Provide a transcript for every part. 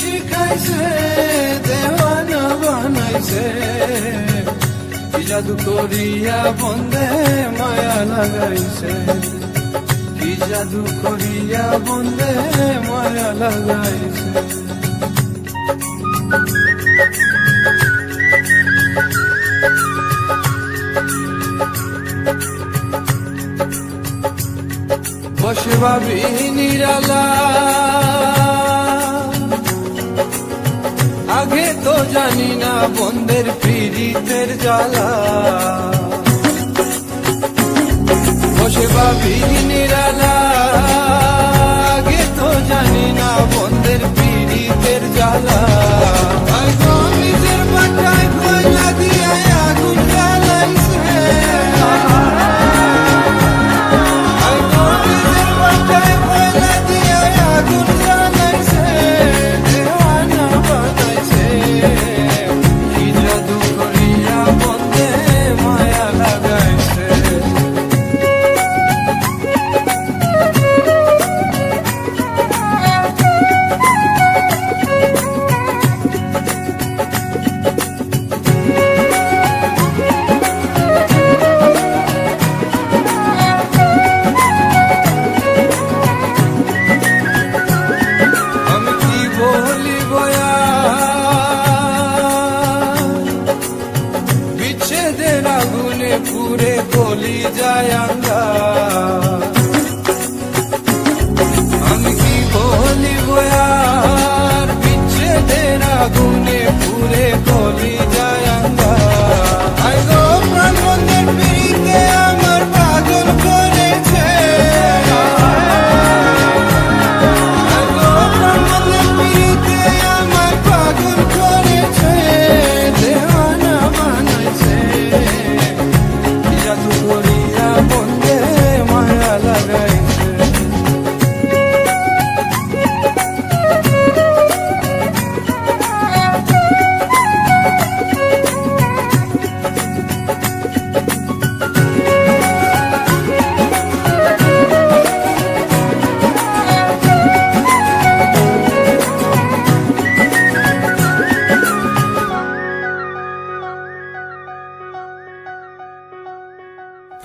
শিখাইছে, দেওয়ানা বানাইছে। কি জাদু করিয়া বন্দে মায়া লাগাইছে। কি জাদু করিয়া বন্দে মায়া লাগাইছে। বসে ভাবি নিরালা আগে তো জানি না বন্ধের পীড়িতের জ্বালা। বসে বা পুরে কলি যায়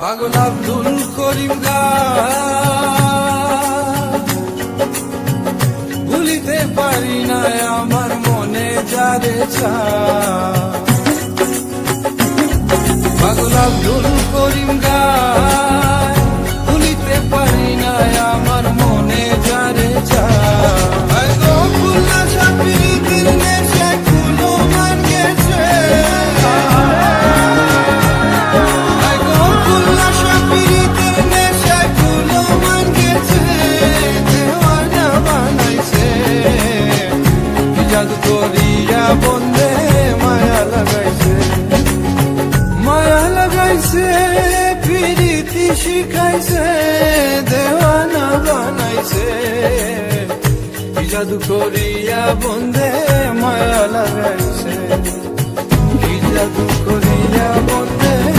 পাগল আব্দুল করিম ভুলিতে পারি না আমার মনে যারে ছা জাদু করিয়া বন্দে মায়া লাগাইছে মায়া লাগাইছে পিরিতি শিখাইছে দেওয়ানা বানাইছে জাদু করিয়া বন্দে মায়া লাগাইছে জাদু করিয়া বন্দে